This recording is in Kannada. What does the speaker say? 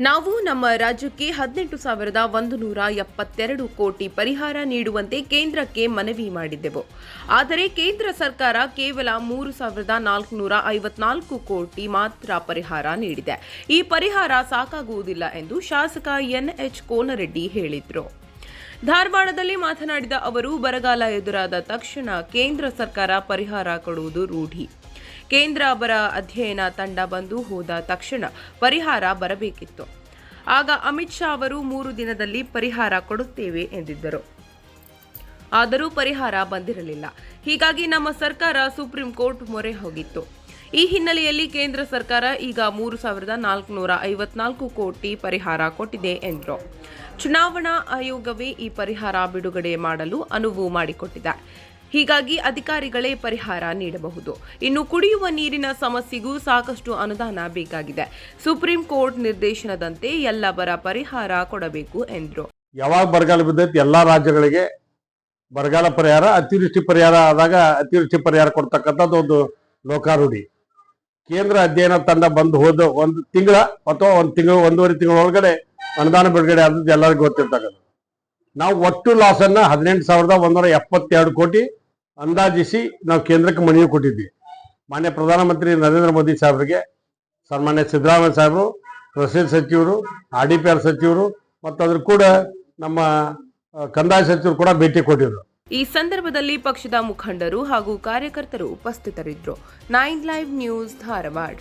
ನಾವು ನಮ್ಮ ರಾಜ್ಯಕ್ಕೆ ಹದಿನೆಂಟು ಸಾವಿರದ ಒಂದು ನೂರ ಎಪ್ಪತ್ತೆರಡು ಕೋಟಿ ಪರಿಹಾರ ನೀಡುವಂತೆ ಕೇಂದ್ರಕ್ಕೆ ಮನವಿ ಮಾಡಿದ್ದೆವು. ಆದರೆ ಕೇಂದ್ರ ಸರ್ಕಾರ ಕೇವಲ ಮೂರು ಸಾವಿರದ ನಾಲ್ಕುನೂರ ಐವತ್ನಾಲ್ಕು ಕೋಟಿ ಮಾತ್ರ ಪರಿಹಾರ ನೀಡಿದೆ. ಈ ಪರಿಹಾರ ಸಾಕಾಗುವುದಿಲ್ಲ ಎಂದು ಶಾಸಕ ಎನ್ಎಚ್ ಕೋನರೆಡ್ಡಿ ಹೇಳಿದರು. ಧಾರವಾಡದಲ್ಲಿ ಮಾತನಾಡಿದ ಅವರು, ಬರಗಾಲ ಎದುರಾದ ತಕ್ಷಣ ಕೇಂದ್ರ ಸರ್ಕಾರ ಪರಿಹಾರ ಕೊಡುವುದು ರೂಢಿ. ಕೇಂದ್ರ ಅವರ ಅಧ್ಯಯನ ತಂಡ ಬಂದು ಹೋದ ತಕ್ಷಣ ಪರಿಹಾರ ಬರಬೇಕಿತ್ತು. ಆಗ ಅಮಿತ್ ಶಾ ಅವರು ಮೂರು ದಿನದಲ್ಲಿ ಪರಿಹಾರ ಕೊಡುತ್ತೇವೆ ಎಂದಿದ್ದರು. ಆದರೂ ಪರಿಹಾರ ಬಂದಿರಲಿಲ್ಲ. ಹೀಗಾಗಿ ನಮ್ಮ ಸರ್ಕಾರ ಸುಪ್ರೀಂ ಕೋರ್ಟ್ ಮೊರೆ ಹೋಗಿತ್ತು. ಈ ಹಿನ್ನೆಲೆಯಲ್ಲಿ ಕೇಂದ್ರ ಸರ್ಕಾರ ಈಗ ಮೂರು ಸಾವಿರದ ನಾಲ್ಕುನೂರ ಐವತ್ನಾಲ್ಕು ಕೋಟಿ ಪರಿಹಾರ ಕೊಟ್ಟಿದೆ ಎಂದರು. ಚುನಾವಣಾ ಆಯೋಗವೇ ಈ ಪರಿಹಾರ ಬಿಡುಗಡೆ ಮಾಡಲು ಅನುವು ಮಾಡಿಕೊಟ್ಟಿದೆ. ಹೀಗಾಗಿ ಅಧಿಕಾರಿಗಳೇ ಪರಿಹಾರ ನೀಡಬಹುದು. ಇನ್ನು ಕುಡಿಯುವ ನೀರಿನ ಸಮಸ್ಯೆಗೂ ಸಾಕಷ್ಟು ಅನುದಾನ ಬೇಕಾಗಿದೆ. ಸುಪ್ರೀಂ ಕೋರ್ಟ್ ನಿರ್ದೇಶನದಂತೆ ಎಲ್ಲ ಬರ ಪರಿಹಾರ ಕೊಡಬೇಕು ಎಂದರು. ಯಾವಾಗ ಬರಗಾಲ ಬಿದ್ದೈತಿ ಎಲ್ಲಾ ರಾಜ್ಯಗಳಿಗೆ ಬರಗಾಲ ಪರಿಹಾರ, ಅತಿವೃಷ್ಟಿ ಪರಿಹಾರ ಆದಾಗ ಅತಿವೃಷ್ಟಿ ಪರಿಹಾರ ಕೊಡ್ತಕ್ಕಂಥದ್ದು ಒಂದು ಲೋಕಾರೂಢಿ. ಕೇಂದ್ರ ಅಧ್ಯಯನ ತಂಡ ಬಂದು ಹೋದ ಒಂದು ತಿಂಗಳ ಅಥವಾ ಒಂದು ತಿಂಗಳು, ಒಂದೂವರೆ ತಿಂಗಳ ಒಳಗಡೆ ಅನುದಾನ ಬಿಡುಗಡೆ ಆದದ್ದು ಎಲ್ಲರಿಗೂ ಗೊತ್ತಿರ್ತಕ್ಕಂಥ ನಾವು ಒಟ್ಟು ಲಾಸನ್ನ ಹದಿನೆಂಟು ಸಾವಿರದ ಒಂದೂರ ಎಪ್ಪತ್ತೆರಡು ಕೋಟಿ ಅಂದಾಜಿಸಿ ನಾವು ಕೇಂದ್ರಕ್ಕೆ ಮನವಿ ಕೊಟ್ಟಿದ್ವಿ. ಮಾನ್ಯ ಪ್ರಧಾನಮಂತ್ರಿ ನರೇಂದ್ರ ಮೋದಿ ಸಾಹೇಬರಿಗೆ, ಸನ್ಮಾನ್ಯ ಸಿದ್ದರಾಮಯ್ಯ ಸಾಹೇಬರು ಕೃಷಿ ಸಚಿವರು, ಆರ್ ಡಿ ಪಿ ಆರ್ ಸಚಿವರು ಮತ್ತು ಅದ್ರ ಕೂಡ ನಮ್ಮ ಕಂದಾಯ ಸಚಿವರು ಕೂಡ ಭೇಟಿ ಕೊಟ್ಟಿದ್ರು. ಈ ಸಂದರ್ಭದಲ್ಲಿ ಪಕ್ಷದ ಮುಖಂಡರು ಹಾಗೂ ಕಾರ್ಯಕರ್ತರು ಉಪಸ್ಥಿತರಿದ್ದರು. Nine live news Dharwad.